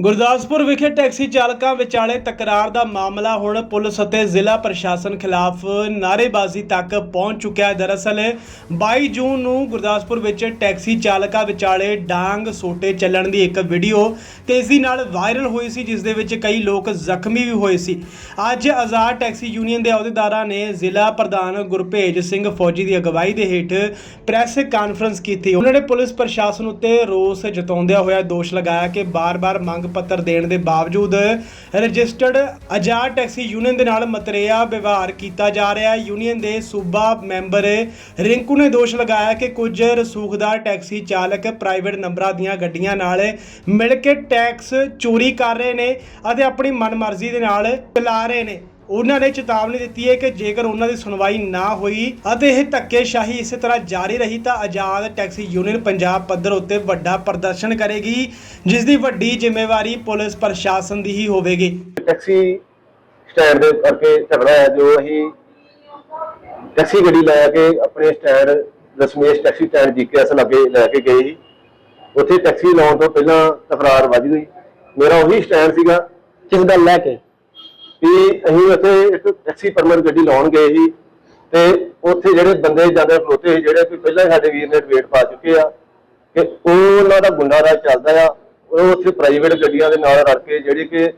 ਗੁਰਦਾਸਪੁਰ ਵਿਖੇ ਟੈਕਸੀ ਚਾਲਕਾਂ ਵਿਚਾਲੇ ਤਕਰਾਰ ਦਾ ਮਾਮਲਾ ਹੁਣ ਪੁਲਿਸ ਅਤੇ ਜ਼ਿਲ੍ਹਾ ਪ੍ਰਸ਼ਾਸਨ ਖਿਲਾਫ ਨਾਅਰੇਬਾਜ਼ੀ ਤੱਕ ਪਹੁੰਚ ਚੁੱਕਿਆ ਹੈ। ਦਰਅਸਲ 22 ਜੂਨ ਨੂੰ ਗੁਰਦਾਸਪੁਰ ਵਿੱਚ ਟੈਕਸੀ ਚਾਲਕਾਂ ਵਿਚਾਲੇ ਡਾਂਗ ਸੋਟੇ ਚੱਲਣ ਦੀ ਇੱਕ ਵੀਡੀਓ ਤੇਜ਼ੀ ਨਾਲ ਵਾਇਰਲ ਹੋਈ ਸੀ, ਜਿਸ ਦੇ ਵਿੱਚ ਕਈ ਲੋਕ ਜ਼ਖਮੀ ਵੀ ਹੋਏ ਸੀ। ਅੱਜ ਆਜ਼ਾਦ ਟੈਕਸੀ ਯੂਨੀਅਨ ਦੇ ਅਹੁਦੇਦਾਰਾਂ ਨੇ ਜ਼ਿਲ੍ਹਾ ਪ੍ਰਧਾਨ ਗੁਰਭੇਜ ਸਿੰਘ ਫੌਜੀ ਦੀ ਅਗਵਾਈ ਦੇ ਹੇਠ ਪ੍ਰੈਸ ਕਾਨਫਰੰਸ ਕੀਤੀ। ਉਹਨਾਂ ਨੇ ਪੁਲਿਸ ਪ੍ਰਸ਼ਾਸਨ ਉੱਤੇ ਰੋਸ ਜਤਾਉਂਦਿਆਂ ਹੋਇਆ ਦੋਸ਼ ਲਗਾਇਆ ਕਿ ਬਾਰ-ਬਾਰ ਮੰਗ ਪੱਤਰ ਦੇਣ ਦੇ ਬਾਵਜੂਦ ਰਜਿਸਟਰਡ ਆਜ਼ਾਦ ਟੈਕਸੀ ਯੂਨੀਅਨ ਦੇ ਨਾਲ ਮਤਰੇਆ ਵਿਵਹਾਰ ਕੀਤਾ ਜਾ ਰਿਹਾ। ਹੈ ਯੂਨੀਅਨ ਦੇ ਸੂਬਾ ਮੈਂਬਰ ਰਿੰਕੂ ਨੇ ਦੋਸ਼ ਲਗਾਇਆ ਕਿ ਕੁਝ ਰਸੂਖਦਾਰ ਟੈਕਸੀ ਚਾਲਕ ਪ੍ਰਾਈਵੇਟ ਨੰਬਰਾਂ ਦੀਆਂ ਗੱਡੀਆਂ ਨਾਲ ਮਿਲ ਕੇ ਟੈਕਸ ਚੋਰੀ ਕਰ ਰਹੇ ਨੇ ਅਤੇ ਆਪਣੀ ਮਨਮਰਜ਼ੀ ਦੇ ਨਾਲ ਚਲਾ ਰਹੇ ਨੇ। ਉਹਨਾਂ ਨੇ ਚੇਤਾਵਨੀ ਦਿੱਤੀ ਹੈ ਕਿ ਜੇਕਰ ਉਹਨਾਂ ਦੀ ਸੁਣਵਾਈ ਨਾ ਹੋਈ ਅਤੇ ਇਹ ਧੱਕੇਸ਼ਾਹੀ ਇਸੇ ਤਰ੍ਹਾਂ ਜਾਰੀ ਰਹੀ ਤਾਂ ਆਜ਼ਾਦ ਟੈਕਸੀ ਯੂਨੀਅਨ ਪੰਜਾਬ ਪੱਧਰ ਉੱਤੇ ਵੱਡਾ ਪ੍ਰਦਰਸ਼ਨ ਕਰੇਗੀ ਜਿਸ ਦੀ ਵੱਡੀ ਜ਼ਿੰਮੇਵਾਰੀ ਪੁਲਿਸ ਪ੍ਰਸ਼ਾਸਨ ਦੀ ਹੀ ਹੋਵੇਗੀ। ਟੈਕਸੀ ਸਟੈਂਡ ਦੇ ਕਰਕੇ ਝਗੜਾ ਹੈ ਜੋ ਅਸੀਂ ਟੈਕਸੀ ਗੱਡੀ ਲੈ ਕੇ ਆਪਣੇ stand Dashmesh taxi stand GKS ਲੱਗੇ ਲੈ ਕੇ ਗਏ ਸੀ। ਉੱਥੇ ਟੈਕਸੀ ਲਾਉਣ ਤੋਂ ਪਹਿਲਾਂ ਤਕਰਾਰ ਵੱਜ ਗਈ ਮੇਰਾ ਉਹੀ ਸਟੈਂਡ ਸੀਗਾ। ਕਿਸ ਲੈ ਕੇ? ਵੀ ਅਸੀਂ ਉੱਥੇ ਇੱਕ ਟੈਕਸੀ ਪਰਮਿਟ ਗੱਡੀ ਲਾਉਣ ਗਏ ਸੀ ਤੇ ਉੱਥੇ ਜਿਹੜੇ ਬੰਦੇ ਜਾਂਦੇ ਖਲੋਤੇ ਸੀ, ਜਿਹੜੇ ਕੋਈ ਪਹਿਲਾਂ ਹੀ ਸਾਡੇ ਵੀਰ ਨੇ ਵੇਟ ਪਾ ਚੁੱਕੇ ਆ, ਕਿ ਉਹ ਉਹਨਾਂ ਦਾ ਗੁੰਡਾ ਰਾਜ ਚੱਲਦਾ ਆ, ਉਹ ਉੱਥੇ ਪ੍ਰਾਈਵੇਟ ਗੱਡੀਆਂ ਦੇ ਨਾਲ ਰਲ ਕੇ ਜਿਹੜੀ ਕਿ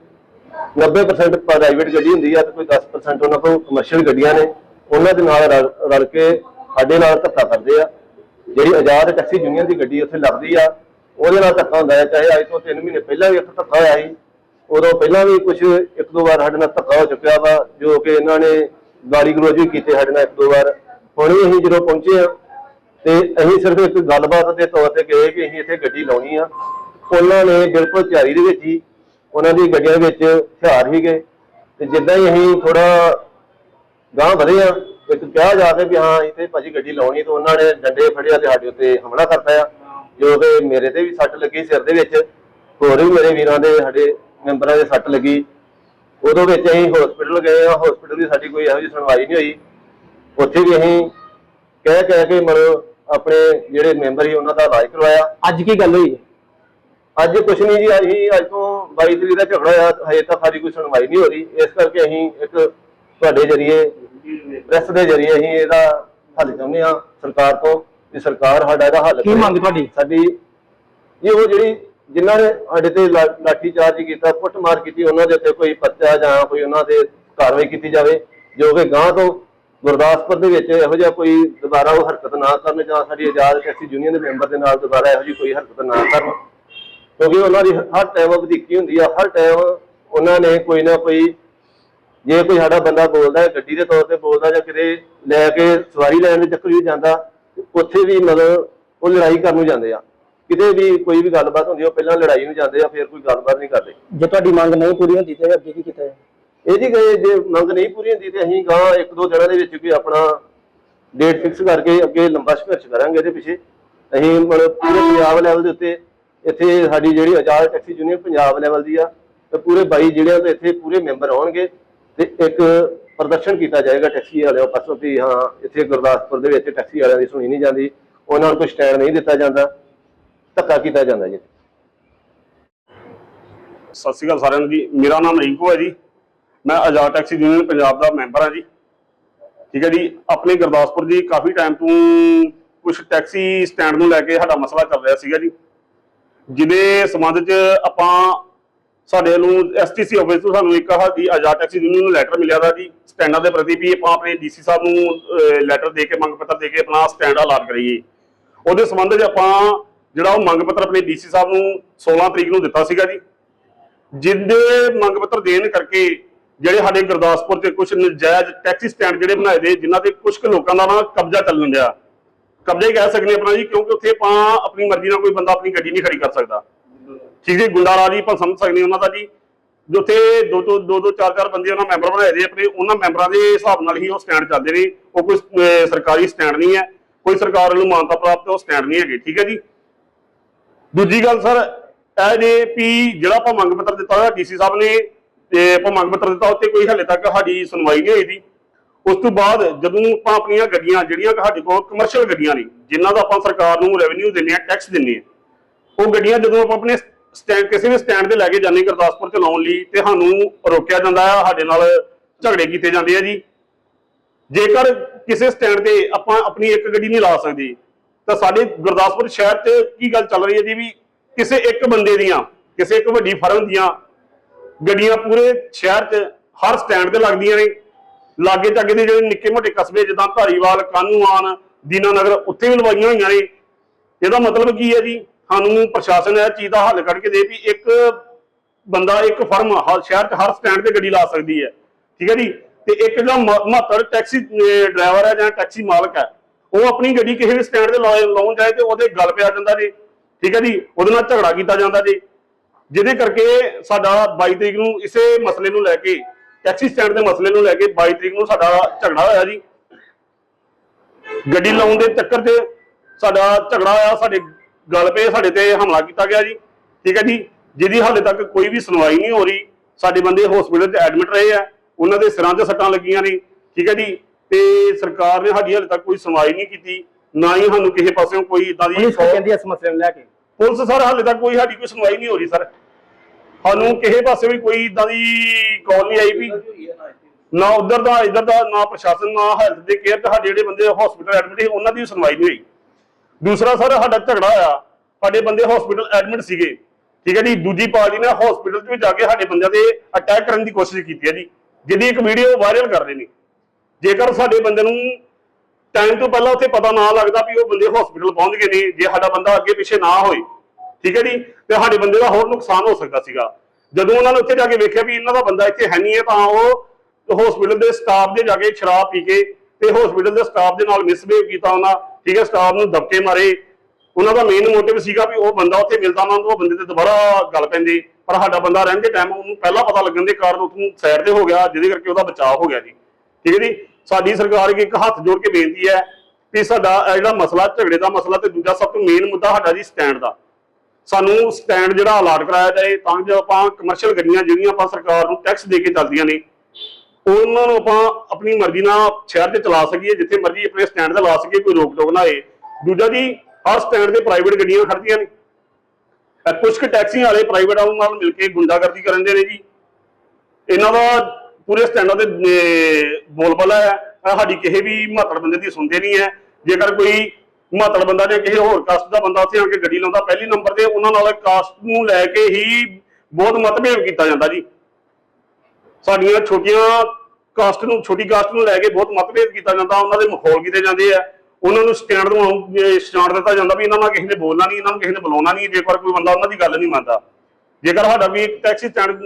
90% ਪ੍ਰਾਈਵੇਟ ਗੱਡੀ ਹੁੰਦੀ ਆ ਤੇ ਕੋਈ 10% ਉਹਨਾਂ ਕੋਲ ਕਮਰਸ਼ੀਅਲ ਗੱਡੀਆਂ ਨੇ, ਉਹਨਾਂ ਦੇ ਨਾਲ ਰਲ ਰਲ ਕੇ ਸਾਡੇ ਨਾਲ ਧੱਕਾ ਕਰਦੇ ਆ। ਜਿਹੜੀ ਆਜ਼ਾਦ ਟੈਕਸੀ ਯੂਨੀਅਨ ਦੀ ਗੱਡੀ ਉੱਥੇ ਲੱਗਦੀ ਆ, ਉਹਦੇ ਨਾਲ ਧੱਕਾ ਹੁੰਦਾ ਹੈ ਚਾਹੇ ਅੱਜ ਤੋਂ 3 ਮਹੀਨੇ ਪਹਿਲਾਂ ਵੀ ਉੱਥੇ ਧੱਕਾ ਹੋਇਆ ਸੀ ਉਦੋਂ ਪਹਿਲਾਂ ਵੀ ਕੁਝ ਇੱਕ ਦੋ ਵਾਰ ਸਾਡੇ ਨਾਲ ਧੱਕਾ ਹੋ ਚੁੱਕਿਆ ਵਾ, ਜੋ ਕਿ ਇਹਨਾਂ ਨੇ ਗਾਲੀ ਗਲੋਚ ਵੀ ਕੀਤੇ ਸਾਡੇ ਨਾਲ ਇੱਕ ਦੋ ਵਾਰ। ਹੁਣ ਵੀ ਅਸੀਂ ਜਦੋਂ ਪਹੁੰਚੇ ਆ ਤੇ ਅਸੀਂ ਸਿਰਫ ਇੱਕ ਗੱਲਬਾਤ ਦੇ ਤੌਰ ਤੇ ਗਏ ਕਿ ਅਸੀਂ ਇੱਥੇ ਗੱਡੀ ਲਾਉਣੀ ਆ। ਉਹਨਾਂ ਨੇ ਬਿਲਕੁਲ ਤਿਆਰੀ ਦੇ ਵਿੱਚ ਹੀ ਉਹਨਾਂ ਦੀ ਗੱਡੀਆਂ ਵਿੱਚ ਹਥਿਆਰ ਹੀ ਗਏ। ਤੇ ਜਿੱਦਾਂ ਹੀ ਅਸੀਂ ਥੋੜਾ ਗਾਂਹ ਵਧੇ ਆ ਇੱਕ ਕਿਹਾ ਜਾ ਕੇ ਵੀ ਹਾਂ, ਇੱਥੇ ਭਾਜੀ ਗੱਡੀ ਲਾਉਣੀ ਤੇ ਉਹਨਾਂ ਨੇ ਡੰਡੇ ਫੜਿਆ ਤੇ ਸਾਡੇ ਉੱਤੇ ਹਮਲਾ ਕਰਤਾ ਆ, ਜੋ ਕਿ ਮੇਰੇ ਤੇ ਵੀ ਸੱਟ ਲੱਗੀ ਸਿਰ ਦੇ ਵਿੱਚ। ਹੋਰ ਵੀ ਮੇਰੇ ਵੀਰਾਂ ਦੇ ਸਾਡੇ ਮੈਂਬਰਾਂ ਦੇ ਸੱਟ ਲੱਗੀ ਉਦੋਂ ਵਿੱਚ ਅਸੀਂ ਹਸਪੀਟਲ ਗਏ ਆ। ਹਸਪੀਟਲ ਦੀ ਸਾਡੀ ਕੋਈ ਇਹੋ ਜਿਹੀ ਸੁਣਵਾਈ ਨਹੀਂ ਹੋਈ। ਉੱਥੇ ਵੀ ਅਸੀਂ ਕਹਿ ਕਹਿ ਕੇ ਮਤਲਬ ਆਪਣੇ ਜਿਹੜੇ ਮੈਂਬਰ ਸੀ ਉਹਨਾਂ ਦਾ ਇਲਾਜ ਕਰਵਾਇਆ। ਅੱਜ ਕੀ ਗੱਲ ਹੋਈ? ਅੱਜ ਕੁਛ ਨਹੀਂ ਜੀ ਅਸੀਂ ਅੱਜ ਤੋਂ 22 ਤਰੀਕ ਦਾ ਝਗੜਾ ਹੋਇਆ। ਹਜੇ ਤੱਕ ਸਾਡੀ ਕੋਈ ਸੁਣਵਾਈ ਨਹੀਂ ਹੋ ਰਹੀ। ਇਸ ਕਰਕੇ ਅਸੀਂ ਇੱਕ ਤੁਹਾਡੇ ਜਰੀਏ ਪ੍ਰੈਸ ਦੇ ਜਰੀਏ ਅਸੀਂ ਇਹਦਾ ਹੱਲ ਚਾਹੁੰਦੇ ਹਾਂ ਸਰਕਾਰ ਤੋਂ। ਕਿ ਸਰਕਾਰ ਸਾਡਾ ਇਹਦਾ ਹੱਲ ਕੀ। ਮੰਗ ਤੁਹਾਡੀ? ਸਾਡੀ ਇਹ ਉਹ ਜਿਹੜੀ ਜਿਨ੍ਹਾਂ ਨੇ ਸਾਡੇ ਤੇ ਲਾ- ਲਾਠੀ ਚਾਰਜ ਕੀਤਾ, ਕੁੱਟਮਾਰ ਕੀਤੀ, ਉਹਨਾਂ ਦੇ ਉੱਤੇ ਕੋਈ ਪਰਚਾ ਜਾਂ ਕੋਈ ਉਹਨਾਂ ਤੇ ਕਾਰਵਾਈ ਕੀਤੀ ਜਾਵੇ, ਜੋ ਕਿ ਗਾਂ ਤੋਂ ਗੁਰਦਾਸਪੁਰ ਦੇ ਵਿੱਚ ਇਹੋ ਜਿਹਾ ਕੋਈ ਦੁਬਾਰਾ ਉਹ ਹਰਕਤ ਨਾ ਕਰਨ ਜਾਂ ਸਾਡੀ ਆਜ਼ਾਦ ਟੈਕਸੀ ਯੂਨੀਅਨ ਦੇ ਮੈਂਬਰ ਦੇ ਨਾਲ ਦੁਬਾਰਾ ਇਹੋ ਜਿਹੀ ਕੋਈ ਹਰਕਤ ਨਾ ਕਰਨ। ਕਿਉਂਕਿ ਉਹਨਾਂ ਦੀ ਹਰ ਟਾਈਮ ਵਧੀਕੀ ਹੁੰਦੀ ਆ, ਹਰ ਟਾਈਮ ਉਹਨਾਂ ਨੇ ਕੋਈ ਨਾ ਕੋਈ, ਜੇ ਕੋਈ ਸਾਡਾ ਬੰਦਾ ਬੋਲਦਾ ਹੈ, ਗੱਡੀ ਦੇ ਤੌਰ ਤੇ ਬੋਲਦਾ ਜਾਂ ਕਿਤੇ ਲੈ ਕੇ ਸਵਾਰੀ ਲੈਣ ਦੇ ਚੱਕਰ ਵੀ ਜਾਂਦਾ, ਉੱਥੇ ਵੀ ਮਤਲਬ ਉਹ ਲੜਾਈ ਕਰਨ ਨੂੰ ਜਾਂਦੇ ਆ। ਕਿਤੇ ਵੀ ਕੋਈ ਵੀ ਗੱਲਬਾਤ ਹੁੰਦੀ ਆ, ਉਹ ਪਹਿਲਾਂ ਲੜਾਈ ਨੂੰ ਜਾਂਦੇ ਆ ਫਿਰ ਕੋਈ ਗੱਲਬਾਤ ਨਹੀਂ ਕਰਦੇ। ਜੇ ਤੁਹਾਡੀ ਮੰਗ ਨਹੀਂ ਪੂਰੀ ਹੁੰਦੀ ਤੇ ਅੱਗੇ ਕੀ ਕੀਤਾ ਹੈ ਇਹ ਜੀ ਗਏ ਜੇ ਮੰਗ ਨਹੀਂ ਪੂਰੀ ਹੁੰਦੀ ਤੇ ਅਸੀਂ ਗਾਂ ਇੱਕ ਦੋ ਦਿਨਾਂ ਦੇ ਵਿੱਚ ਕੋਈ ਆਪਣਾ ਡੇਟ ਫਿਕਸ ਕਰਕੇ ਅੱਗੇ ਲੰਬਾ ਸੰਘਰਸ਼ ਕਰਾਂਗੇ ਇਹਦੇ ਪਿੱਛੇ। ਅਸੀਂ ਮਤਲਬ ਪੂਰੇ ਪੰਜਾਬ ਲੈਵਲ ਦੇ ਉੱਤੇ ਇੱਥੇ ਸਾਡੀ ਜਿਹੜੀ Azad taxi union Punjab level ਦੀ ਆ ਤੇ ਪੂਰੇ 22 ਜ਼ਿਲ੍ਹਿਆਂ ਦੇ ਇੱਥੇ ਪੂਰੇ ਮੈਂਬਰ ਆਉਣਗੇ ਤੇ ਇੱਕ ਪ੍ਰਦਰਸ਼ਨ ਕੀਤਾ ਜਾਏਗਾ ਟੈਕਸੀ ਵਾਲਿਆਂ ਪਾਸੋਂ ਵੀ ਹਾਂ ਇੱਥੇ ਗੁਰਦਾਸਪੁਰ ਦੇ ਵਿੱਚ ਟੈਕਸੀ ਵਾਲਿਆਂ ਦੀ ਸੁਣੀ ਨਹੀਂ ਜਾਂਦੀ ਉਹਨਾਂ ਨੂੰ ਕੋਈ ਸਟੈਂਡ ਨਹੀਂ ਦਿੱਤਾ ਜਾਂਦਾ। ਧੱਕਾ ਕੀਤਾ ਜਾਂਦਾ ਜੀ। ਸਤਿ ਸ਼੍ਰੀ ਅਕਾਲ ਸਾਰਿਆਂ ਨੂੰ ਜੀ। ਮੇਰਾ ਨਾਮ ਰਿੰਕੂ ਹੈ ਜੀ। ਮੈਂ ਆਜ਼ਾਦ ਟੈਕਸੀ ਯੂਨੀਅਨ ਪੰਜਾਬ ਦਾ ਮੈਂਬਰ ਹਾਂ ਜੀ। ਠੀਕ ਹੈ ਜੀ। ਆਪਣੇ ਗੁਰਦਾਸਪੁਰ ਜੀ ਕਾਫੀ ਟਾਈਮ ਤੋਂ ਕੁਝ ਟੈਕਸੀ ਸਟੈਂਡ ਨੂੰ ਲੈ ਕੇ ਸਾਡਾ ਮਸਲਾ ਚੱਲ ਰਿਹਾ ਸੀਗਾ ਜੀ। ਜਿਹਦੇ ਸੰਬੰਧ 'ਚ ਆਪਾਂ ਸਾਡੇ ਨੂੰ ਐਸਟੀਸੀ ਆਫਿਸ ਤੋਂ ਸਾਨੂੰ ਇੱਕ ਸਾਡੀ ਆਜ਼ਾਦ ਟੈਕਸੀ ਯੂਨੀਅਨ ਨੂੰ ਲੈਟਰ ਮਿਲਿਆ ਦਾ ਜੀ। ਸਟੈਂਡਾਂ ਦੇ ਪ੍ਰਤੀ ਵੀ ਆਪਾਂ ਆਪਣੇ ਡੀਸੀ ਸਾਹਿਬ ਨੂੰ ਲੈਟਰ ਦੇ ਕੇ, ਮੰਗ ਪੱਤਰ ਦੇ ਕੇ ਆਪਣਾ ਸਟੈਂਡ ਅਲਾਟ ਕਰੀਏ। ਉਹਦੇ ਸੰਬੰਧ 'ਚ ਆਪਾਂ ਜਿਹੜਾ ਉਹ ਮੰਗ ਪੱਤਰ ਆਪਣੇ ਡੀਸੀ ਸਾਹਿਬ ਨੂੰ 16 ਤਰੀਕ ਨੂੰ ਦਿੱਤਾ ਸੀਗਾ ਜੀ। ਜਿੰਦੇ ਮੰਗ ਪੱਤਰ ਦੇਣ ਕਰਕੇ ਜਿਹੜੇ ਸਾਡੇ ਗੁਰਦਾਸਪੁਰ ਤੇ ਕੁਝ ਨਜਾਇਜ਼ ਟੈਕਸੀ ਸਟੈਂਡ ਜਿਹੜੇ ਬਣਾਏ ਦੇ, ਜਿਨ੍ਹਾਂ ਤੇ ਕੁਝ ਕੁ ਲੋਕਾਂ ਦਾ ਨਾ ਕਬਜ਼ਾ ਚੱਲਣ ਡਿਆ। ਕਬਜ਼ਾ ਹੀ ਕਹਿ ਸਕਦੇ ਆਪਣਾ ਜੀ, ਕਿਉਂਕਿ ਉੱਥੇ ਆਪਾਂ ਆਪਣੀ ਮਰਜ਼ੀ ਨਾਲ ਕੋਈ ਬੰਦਾ ਆਪਣੀ ਗੱਡੀ ਨਹੀਂ ਖੜੀ ਕਰ ਸਕਦਾ। ਠੀਕ ਹੈ ਗੁੰਡਾ ਰਾਜ ਆਪਾਂ ਸਮਝ ਸਕਦੇ ਉਹਨਾਂ ਦਾ ਜੀ। ਜੋ ਉੱਥੇ ਦੋ ਦੋ ਦੋ ਦੋ ਚਾਰ ਚਾਰ ਬੰਦੇ ਉਹਨਾਂ ਮੈਂਬਰ ਬਣਾਏ ਦੇ, ਆਪਣੇ ਉਹਨਾਂ ਮੈਂਬਰਾਂ ਦੇ ਹਿਸਾਬ ਨਾਲ ਹੀ ਉਹ ਸਟੈਂਡ ਚੱਲਦੇ ਨੇ। ਉਹ ਕੋਈ ਸਰਕਾਰੀ ਸਟੈਂਡ ਨਹੀਂ ਹੈ। ਕੋਈ ਸਰਕਾਰ ਵੱਲੋਂ ਮਾਨਤਾ ਪ੍ਰਾਪਤ ਉਹ ਸਟੈਂਡ ਨਹੀਂ ਹੈਗੇ, ਠੀਕ ਹੈ ਜੀ। ਦੂਜੀ ਗੱਲ ਸਰ, ਇਹ ਜੇ ਵੀ ਜਿਹੜਾ ਆਪਾਂ ਮੰਗ ਪੱਤਰ ਦਿੱਤਾ ਹੋਇਆ ਡੀਸੀ ਸਾਹਿਬ ਨੇ, ਤੇ ਆਪਾਂ ਮੰਗ ਪੱਤਰ ਦਿੱਤਾ ਉੱਤੇ ਕੋਈ ਹਲੇ ਤੱਕ ਸਾਡੀ ਸੁਣਵਾਈ ਨਹੀਂ ਹੋਈ ਦੀ। ਉਸ ਤੋਂ ਬਾਅਦ ਜਦੋਂ ਆਪਾਂ ਆਪਣੀਆਂ ਗੱਡੀਆਂ, ਜਿਹੜੀਆਂ ਸਾਡੇ ਕੋਲ ਕਮਰਸ਼ੀਅਲ ਗੱਡੀਆਂ ਨੇ, ਜਿਨ੍ਹਾਂ ਦਾ ਆਪਾਂ ਸਰਕਾਰ ਨੂੰ ਰੈਵਨਿਊ ਦਿੰਨੇ ਆ ਟੈਕਸ ਦਿੰਨੇ ਆ ਉਹ ਗੱਡੀਆਂ ਜਦੋਂ ਆਪਾਂ ਆਪਣੇ ਸਟੈਂਡ ਕਿਸੇ ਵੀ ਸਟੈਂਡ ਤੇ ਲੈ ਕੇ ਜਾਂਦੇ ਗੁਰਦਾਸਪੁਰ ਚ ਲਾਉਣ ਲਈ, ਤੇ ਸਾਨੂੰ ਰੋਕਿਆ ਜਾਂਦਾ ਆ ਸਾਡੇ ਨਾਲ ਝਗੜੇ ਕੀਤੇ ਜਾਂਦੇ ਆ ਜੀ। ਜੇਕਰ ਕਿਸੇ ਸਟੈਂਡ ਤੇ ਆਪਾਂ ਆਪਣੀ ਇੱਕ ਗੱਡੀ ਨਹੀਂ ਲਾ ਸਕਦੇ ਤਾਂ ਸਾਡੇ ਗੁਰਦਾਸਪੁਰ ਸ਼ਹਿਰ 'ਚ ਕੀ ਗੱਲ ਚੱਲ ਰਹੀ ਹੈ ਜੀ ਵੀ ਕਿਸੇ ਇੱਕ ਬੰਦੇ ਦੀਆਂ, ਕਿਸੇ ਇੱਕ ਵੱਡੀ ਫਰਮ ਦੀਆਂ ਗੱਡੀਆਂ ਪੂਰੇ ਸ਼ਹਿਰ 'ਚ ਹਰ ਸਟੈਂਡ ਤੇ ਲੱਗਦੀਆਂ ਨੇ। ਲਾਗੇ ਚਾਗੇ ਦੇ ਜਿਹੜੇ ਨਿੱਕੇ ਮੋਟੇ ਕਸਬੇ ਜਿੱਦਾਂ ਧਾਰੀਵਾਲ, ਕਾਨੂੰਆਨ, ਦੀਨਾਨਗਰ, ਉੱਥੇ ਵੀ ਲਵਾਈਆਂ ਹੋਈਆਂ ਨੇ। ਇਹਦਾ ਮਤਲਬ ਕੀ ਹੈ ਜੀ? ਸਾਨੂੰ ਪ੍ਰਸ਼ਾਸਨ ਇਹ ਚੀਜ਼ ਦਾ ਹੱਲ ਕੱਢ ਕੇ ਦੇ ਵੀ ਇੱਕ ਬੰਦਾ, ਇੱਕ ਫਰਮ ਹਰ ਸ਼ਹਿਰ 'ਚ ਹਰ ਸਟੈਂਡ ਤੇ ਗੱਡੀ ਲਾ ਸਕਦੀ ਹੈ। ਠੀਕ ਹੈ ਜੀ? ਤੇ ਇੱਕ ਜਿਹੜਾ ਮ- ਮਹੱਤਵ ਟੈਕਸੀ ਡਰਾਈਵਰ ਹੈ ਜਾਂ ਟੈਕਸੀ ਮਾਲਕ ਹੈ ਉਹ ਆਪਣੀ ਗੱਡੀ ਕਿਸੇ ਵੀ ਸਟੈਂਡ ਤੇ ਲਾਉਣ ਜਾਏ ਤੇ ਉਹਦੇ ਗੱਲ ਪਿਆ ਜਾਂਦਾ ਜੀ। ਠੀਕ ਹੈ ਜੀ? ਉਹਦੇ ਨਾਲ ਝਗੜਾ ਕੀਤਾ ਜਾਂਦਾ ਜੀ। ਜਿਹਦੇ ਕਰਕੇ ਸਾਡਾ 22 ਤਰੀਕ ਨੂੰ ਇਸੇ ਮਸਲੇ ਨੂੰ ਲੈ ਕੇ ਟੈਕਸੀ ਸਟੈਂਡ ਦੇ ਮਸਲੇ ਨੂੰ ਲੈ ਕੇ 22 ਤਰੀਕ ਨੂੰ ਸਾਡਾ ਝਗੜਾ ਹੋਇਆ ਜੀ। ਗੱਡੀ ਲਾਉਣ ਦੇ ਚੱਕਰ ਤੇ ਸਾਡਾ ਝਗੜਾ ਹੋਇਆ, ਸਾਡੇ ਗਲ ਪਏ ਸਾਡੇ ਤੇ ਹਮਲਾ ਕੀਤਾ ਗਿਆ ਜੀ। ਠੀਕ ਹੈ ਜੀ? ਜਿਹਦੀ ਹਾਲੇ ਤੱਕ ਕੋਈ ਵੀ ਸੁਣਵਾਈ ਨਹੀਂ ਹੋ ਰਹੀ। ਸਾਡੇ ਬੰਦੇ ਹਸਪੀਟਲ 'ਚ ਐਡਮਿਟ ਰਹੇ ਆ। ਉਹਨਾਂ ਦੇ ਸਿਰਾਂ 'ਤੇ ਸੱਟਾਂ ਲੱਗੀਆਂ ਨੇ। ਠੀਕ ਹੈ ਜੀ? ਤੇ ਸਰਕਾਰ ਨੇ ਸਾਡੀ ਹਾਲੇ ਤੱਕ ਕੋਈ ਸੁਣਵਾਈ ਨਹੀਂ ਕੀਤੀ ਨਾ ਹੀ ਸਾਨੂੰ ਕਿਸੇ ਪਾਸਿਓਂ ਕੋਈ ਇਦਾਂ ਦੀ ਪੁਲਿਸ ਕੀ ਕਹਿੰਦੀ ਇਸ ਮਸਲੇ ਨੂੰ ਲੈ ਕੇ। ਪੁਲਿਸ ਸਰ ਹਾਲੇ ਤੱਕ ਕੋਈ ਸਾਡੀ ਕੋਈ ਸੁਣਵਾਈ ਨਹੀਂ ਹੋ ਰਹੀ ਸਰ। ਸਾਨੂੰ ਕਿਸੇ ਪਾਸੇ ਵੀ ਕੋਈ ਇਦਾਂ ਦੀ ਕਾਲ ਨਹੀਂ ਆਈ ਵੀ। ਨਾ ਉਧਰ ਦਾ ਇਧਰ ਦਾ ਨਾ ਪ੍ਰਸ਼ਾਸਨ ਨਾ ਹੈਲਥ ਦੇ ਕੇਅਰ ਤੇ ਸਾਡੇ ਜਿਹੜੇ ਬੰਦੇ ਹਸਪੀਟਲ ਐਡਮਿਟ ਸੀ ਉਹਨਾਂ ਦੀ ਸੁਣਵਾਈ ਨਹੀਂ ਹੋਈ। ਦੂਸਰਾ ਸਰ ਸਾਡਾ ਝਗੜਾ ਹੋਇਆ। ਸਾਡੇ ਬੰਦੇ ਹਸਪੀਟਲ ਐਡਮਿਟ ਸੀਗੇ। ਠੀਕ ਹੈ ਜੀ ਦੂਜੀ ਪਾਰਟੀ ਨੇ ਹਸਪੀਟਲ 'ਚ ਵੀ ਜਾ ਕੇ ਸਾਡੇ ਬੰਦਿਆਂ ਤੇ ਅਟੈਕ ਕਰਨ ਦੀ ਕੋਸ਼ਿਸ਼ ਕੀਤੀ ਹੈ ਜੀ। ਜਿਹਦੀ ਇੱਕ ਵੀਡੀਓ ਵਾਇਰਲ ਕਰ ਰਹੇ ਨੇ। ਜੇਕਰ ਸਾਡੇ ਬੰਦੇ ਨੂੰ ਟਾਈਮ ਤੋਂ ਪਹਿਲਾਂ ਉੱਥੇ ਪਤਾ ਨਾ ਲੱਗਦਾ ਵੀ ਉਹ ਬੰਦੇ ਹਸਪੀਟਲ ਪਹੁੰਚ ਗਏ ਨੇ, ਜੇ ਸਾਡਾ ਬੰਦਾ ਅੱਗੇ ਪਿੱਛੇ ਨਾ ਹੋਏ, ਠੀਕ ਹੈ ਜੀ? ਤੇ ਸਾਡੇ ਬੰਦੇ ਦਾ ਹੋਰ ਨੁਕਸਾਨ ਹੋ ਸਕਦਾ ਸੀਗਾ। ਜਦੋਂ ਉਹਨਾਂ ਨੇ ਉੱਥੇ ਜਾ ਕੇ ਵੇਖਿਆ ਵੀ ਇਹਨਾਂ ਦਾ ਬੰਦਾ ਇੱਥੇ ਹੈ ਨਹੀਂ ਹੈ, ਤਾਂ ਉਹ ਹਸਪੀਟਲ ਦੇ ਸਟਾਫ ਦੇ ਜਾ ਕੇ ਸ਼ਰਾਬ ਪੀ ਕੇ ਤੇ ਹਸਪੀਟਲ ਦੇ ਸਟਾਫ ਦੇ ਨਾਲ ਮਿਸਬਿਹੇਵ ਕੀਤਾ ਉਹਨਾਂ, ਠੀਕ ਹੈ? ਸਟਾਫ ਨੂੰ ਧੱਕੇ ਮਾਰੇ। ਉਹਨਾਂ ਦਾ ਮੇਨ ਮੋਟਿਵ ਸੀਗਾ ਵੀ ਉਹ ਬੰਦਾ ਉੱਥੇ ਮਿਲਦਾ ਉਹਨਾਂ ਨੂੰ, ਉਹ ਬੰਦੇ ਤੇ ਦੁਬਾਰਾ ਗੱਲ ਪੈਂਦੀ। ਪਰ ਸਾਡਾ ਬੰਦਾ ਰਹਿੰਦੇ ਟਾਈਮ ਉਹਨੂੰ ਪਹਿਲਾਂ ਪਤਾ ਲੱਗਣ ਦੇ ਕਾਰਨ ਉਹਨੂੰ ਸਾਈਡ ਤੇ ਹੋ ਗਿਆ, ਜਿਹਦੇ ਕਰਕੇ ਉਹਦਾ ਬਚਾਅ ਹੋ ਗਿਆ ਜੀ। ਠੀਕ ਹੈ ਜੀ? ਸਾਡੀ ਸਰਕਾਰ ਅੱਗੇ ਇੱਕ ਹੱਥ ਜੋੜ ਕੇ ਬੇਨਤੀ ਹੈ ਕਿ ਸਾਡਾ ਇਹ ਜਿਹੜਾ ਮਸਲਾ, ਝਗੜੇ ਦਾ ਮਸਲਾ ਤੇ ਦੂਜਾ ਸਭ ਤੋਂ ਮੇਨ ਮੁੱਦਾ ਸਾਡਾ ਜੀ ਸਟੈਂਡ ਦਾ। ਸਾਨੂੰ ਸਟੈਂਡ ਜਿਹੜਾ ਅਲਾਟ ਕਰਾਇਆ ਜਾਏ ਤਾਂ ਜੋ ਆਪਾਂ ਕਮਰਸ਼ੀਅਲ ਗੱਡੀਆਂ ਜਿਹੜੀਆਂ ਆਪਾਂ ਸਰਕਾਰ ਨੂੰ ਟੈਕਸ ਦੇ ਕੇ ਚੱਲਦੀਆਂ ਨੇ, ਉਹਨਾਂ ਨੂੰ ਆਪਾਂ ਆਪਣੀ ਮਰਜ਼ੀ ਨਾਲ ਸ਼ਹਿਰ 'ਚ ਚਲਾ ਸਕੀਏ, ਜਿੱਥੇ ਮਰਜ਼ੀ ਆਪਣੇ ਸਟੈਂਡ ਤੇ ਲਾ ਸਕੀਏ, ਕੋਈ ਰੋਕ ਟੋਕ ਨਾ ਹੋਏ ਦੂਜਾ ਜੀ, ਹਰ ਸਟੈਂਡ ਤੇ ਪ੍ਰਾਈਵੇਟ ਗੱਡੀਆਂ ਖੜਦੀਆਂ ਨੇ। ਇਹ ਕੁਝ ਕੁ ਟੈਕਸੀਆਂ ਵਾਲੇ ਪ੍ਰਾਈਵੇਟ ਵਾਲਿਆਂ ਨਾਲ ਮਿਲ ਕੇ ਗੁੰਡਾਗਰਦੀ ਕਰਨ ਦੇ ਨੇ ਜੀ। ਇਹਨਾਂ ਦਾ ਪੂਰੇ ਸਟੈਂਡਾਂ ਤੇ ਅਹ, ਬੋਲਬਾਲਾ ਹੈ। ਸਾਡੀ ਕਿਸੇ ਵੀ ਮਹੱਤਵ ਬੰਦੇ ਦੀ ਸੁਣਦੇ ਨਹੀਂ ਹੈ। ਜੇਕਰ ਕੋਈ ਮਹੱਤਵ ਬੰਦਾ ਜਾਂ ਕਿਸੇ ਹੋਰ ਕਾਸਟ ਦਾ ਬੰਦਾ ਉੱਥੇ ਆ ਕੇ ਗੱਡੀ ਲਾਉਂਦਾ ਪਹਿਲੀ ਨੰਬਰ ਤੇ ਉਹਨਾਂ ਨਾਲ ਕਾਸਟ ਨੂੰ ਲੈ ਕੇ ਹੀ ਬਹੁਤ ਮਤਭੇਦ ਕੀਤਾ ਜਾਂਦਾ ਜੀ। ਸਾਡੀਆਂ ਛੋਟੀਆਂ ਕਾਸਟ ਨੂੰ ਛੋਟੀ ਕਾਸਟ ਨੂੰ ਲੈ ਕੇ ਬਹੁਤ ਮਤਭੇਦ ਕੀਤਾ ਜਾਂਦਾ ਉਹਨਾਂ ਦੇ ਮਖੌਲ ਕੀਤੇ ਜਾਂਦੇ ਆ। ਉਹਨਾਂ ਨੂੰ ਸਟੈਂਡ ਨੂੰ ਸਟੈਂਡ ਦਿੱਤਾ ਜਾਂਦਾ ਵੀ ਇਹਨਾਂ ਨਾਲ ਕਿਸੇ ਨੇ ਬੋਲਣਾ ਨਹੀਂ ਇਹਨਾਂ ਨੂੰ ਕਿਸੇ ਨੇ ਬੁਲਾਉਣਾ ਨਹੀਂ ਜੇਕਰ ਕੋਈ ਬੰਦਾ ਉਹਨਾਂ ਦੀ ਗੱਲ ਨਹੀਂ ਮੰਨਦਾ। ਜੇਕਰ ਸਾਡਾ ਵੀ ਇੱਕ ਟੈਕਸੀ ਸਟੈਂਡ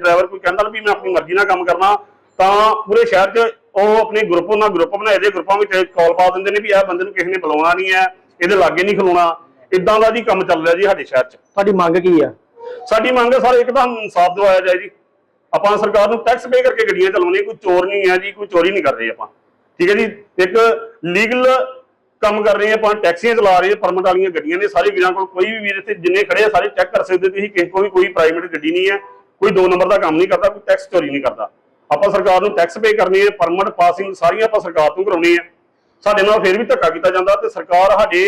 ਡਰਾਈਵਰ ਕੋਈ ਕਹਿੰਦਾ ਵੀ ਮੈਂ ਆਪਣੀ ਮਰਜ਼ੀ ਨਾਲ ਕੰਮ ਕਰਨਾ ਤਾਂ ਪੂਰੇ ਸ਼ਹਿਰ 'ਚ ਉਹ ਆਪਣੇ ਗਰੁੱਪ ਉਹਨਾਂ ਗਰੁੱਪ ਬਣਾਏ ਦੇ ਗਰੁੱਪਾਂ ਵਿੱਚ ਕਾਲ ਪਾ ਦਿੰਦੇ ਨੇ ਵੀ ਇਹ ਬੰਦੇ ਨੂੰ ਕਿਸੇ ਨੇ ਬੁਲਾਉਣਾ ਨਹੀਂ ਹੈ ਇਹਦੇ ਲਾਗੇ ਨਹੀਂ ਖਲੋਣਾ। ਇਦਾਂ ਦਾ ਜੀ ਕੰਮ ਚੱਲ ਰਿਹਾ ਜੀ ਸਾਡੇ ਸ਼ਹਿਰ 'ਚ। ਤੁਹਾਡੀ ਮੰਗ ਕੀ ਆ? ਸਾਡੀ ਮੰਗ ਹੈ ਸਰ ਇੱਕ ਤਾਂ ਇਨਸਾਫ ਦਿਵਾਇਆ ਜਾਏ ਜੀ। ਆਪਾਂ ਸਰਕਾਰ ਨੂੰ ਟੈਕਸ ਪੇ ਕਰਕੇ ਗੱਡੀਆਂ ਚਲਾਉਣੀਆਂ ਕੋਈ ਚੋਰ ਨਹੀਂ ਹੈ ਜੀ ਕੋਈ ਚੋਰੀ ਨਹੀਂ ਕਰ ਰਹੇ ਆਪਾਂ। ਠੀਕ ਹੈ ਜੀ? ਇੱਕ ਲੀਗਲ ਕੰਮ ਕਰ ਰਹੇ ਹਾਂ ਆਪਾਂ ਟੈਕਸੀਆਂ ਚਲਾ ਰਹੇ ਹਾਂ ਪਰਮਿਟ ਵਾਲੀਆਂ ਗੱਡੀਆਂ ਨੇ ਸਾਰੇ ਵੀਰਾਂ ਕੋਲ ਕੋਈ ਵੀ ਵੀਰ ਇੱਥੇ ਜਿੰਨੇ ਖੜੇ ਆ ਸਾਰੇ ਚੈੱਕ ਕਰ ਸਕਦੇ ਤੁਸੀਂ ਕਿਸੇ ਕੋਲ ਵੀ ਕੋਈ ਪ੍ਰਾਈਵੇਟ ਗੱਡੀ ਨਹੀਂ ਹੈ ਕੋਈ ਦੋ ਨੰਬਰ ਦਾ ਕੰਮ ਨਹੀਂ ਕਰਦਾ ਕੋਈ ਟੈਕਸ ਚੋਰੀ ਨਹੀਂ ਕਰਦਾ। ਆਪਾਂ ਸਰਕਾਰ ਨੂੰ ਟੈਕਸ ਪੇ ਕਰਨੀ ਹੈ ਪਰਮਿਟ ਪਾਸਿੰਗ ਸਾਰੀਆਂ ਆਪਾਂ ਸਰਕਾਰ ਤੋਂ ਕਰਾਉਣੀ ਹੈ ਸਾਡੇ ਨਾਲ ਫਿਰ ਵੀ ਧੱਕਾ ਕੀਤਾ ਜਾਂਦਾ ਤੇ ਸਰਕਾਰ ਸਾਡੇ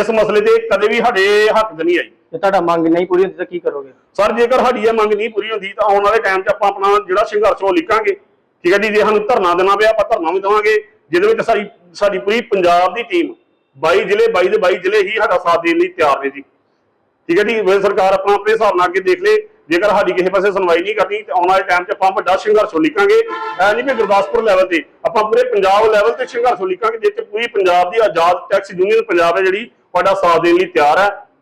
ਇਸ ਮਸਲੇ ਤੇ ਕਦੇ ਵੀ ਸਾਡੇ ਹੱਕ 'ਚ ਨਹੀਂ ਆਈ। ਜੇ ਤੁਹਾਡਾ ਮੰਗ ਨਹੀਂ ਪੂਰੀ ਹੁੰਦੀ ਤਾਂ ਕੀ ਕਰੋਗੇ? ਸਰ ਜੇਕਰ ਸਾਡੀ ਇਹ ਮੰਗ ਨਹੀਂ ਪੂਰੀ ਹੁੰਦੀ ਤਾਂ ਆਉਣ ਵਾਲੇ ਟਾਈਮ 'ਚ ਆਪਾਂ ਆਪਣਾ ਜਿਹੜਾ ਸੰਘਰਸ਼ ਉਹ ਲਿਖਾਂਗੇ। ਠੀਕ ਹੈ ਜੀ ਜੇ ਸਾਨੂੰ ਧਰਨਾ ਦੇਣਾ ਪਿਆ ਆਪਾਂ ਧਰਨਾ ਵੀ ਦੇਵਾਂਗੇ ਜਿਹਦੇ ਵਿੱਚ ਸਾਡੀ ਸਾਡੀ ਪੂਰੀ ਪੰਜਾਬ ਦੀ ਟੀਮ 22 ਜ਼ਿਲ੍ਹੇ 22 ਦੇ 22 ਜ਼ਿਲ੍ਹੇ ਹੀ ਸਾਡਾ ਸਾਥ ਦੇਣ ਲਈ ਤਿਆਰ ਨੇ ਜੀ। ਠੀਕ ਹੈ ਜੀ ਵੇ ਸਰਕਾਰ ਆਪਣਾ ਆਪਣੇ ਹਿਸਾਬ ਨਾਲ ਅੱਗੇ ਦੇਖ ਲੇ। ਜੇਕਰ ਸਾਡੀ ਕਿਸੇ ਪਾਸੇ ਸੁਣਵਾਈ ਨਹੀਂ ਕਰਨੀ, ਤੇ ਆਉਣ ਵਾਲੇ ਟਾਈਮ 'ਚ ਆਪਾਂ ਵੱਡਾ ਸੰਘਰਸ਼ ਲਿਖਾਂਗੇ ਐ ਨਹੀਂ ਵੀ ਗੁਰਦਾਸਪੁਰ ਲੈਵਲ ਤੇ ਆਪਾਂ ਪੂਰੇ ਪੰਜਾਬ ਲੈਵਲ ਤੇ ਸੰਘਰਸ਼ ਲਿਖਾਂਗੇ ਜਿੱਥੇ ਪੂਰੀ ਪੰਜਾਬ ਦੀ ਆਜ਼ਾਦ ਟੈਕਸ ਯੂਨੀਅਨ ਪੰਜਾਬ ਹੈ ਜਿਹੜੀ, ਤੁਹਾਡਾ ਸਾਥ ਦੇਣ ਲਈ ਤਿਆਰ ਹੈ।